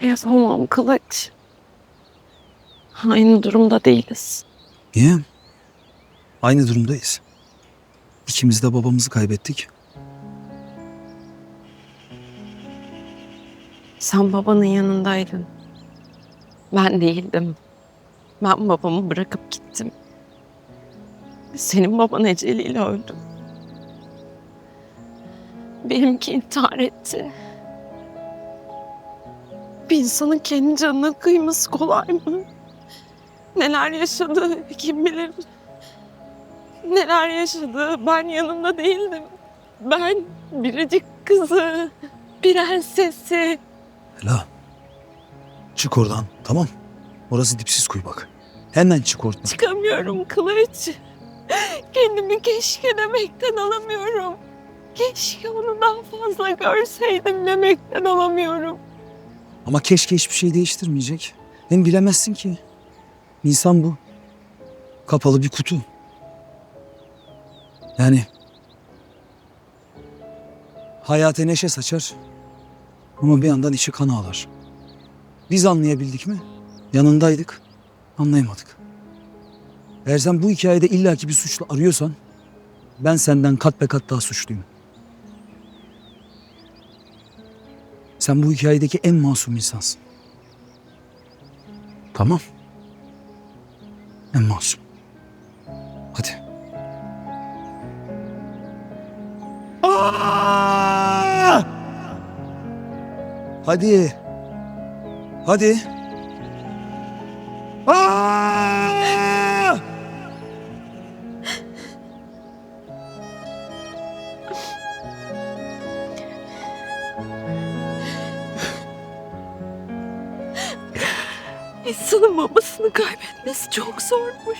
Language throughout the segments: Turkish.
Yapamam Kılıç. Aynı durumda değiliz. Niye? Aynı durumdayız. İkimiz de babamızı kaybettik. Sen babanın yanındaydın. Ben değildim. Ben babamı bırakıp gittim. Senin baban eceliyle öldü. Benimki intihar etti. Bir insanın kendi canına kıyması kolay mı? Neler yaşadı kim bilir. Neler yaşadı ben yanında değildim. Ben biricik kızı, prensesi, Ela. Çık oradan tamam. Orası dipsiz kuyu bak. Hemen çık oradan. Çıkamıyorum Kılıç. Kendimi keşke demekten alamıyorum. Keşke onu daha fazla görseydim demekten alamıyorum. Ama keşke hiçbir şey değiştirmeyecek. Hem bilemezsin ki. İnsan bu. Kapalı bir kutu. Yani hayata neşe saçar ama bir yandan içi kan ağlar. Biz anlayabildik mi? Yanındaydık. Anlayamadık. Eğer sen bu hikayede illaki bir suçlu arıyorsan ben senden kat be kat daha suçluyum. Sen bu hikayedeki en masum insansın. Tamam. En masum. Hadi. Aa! Hadi. Hadi. İnsanın babasını kaybetmesi çok zormuş.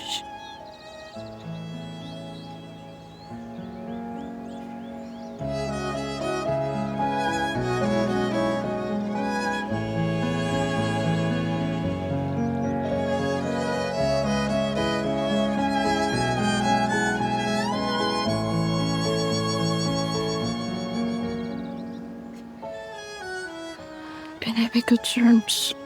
Beni eve götürür müsün?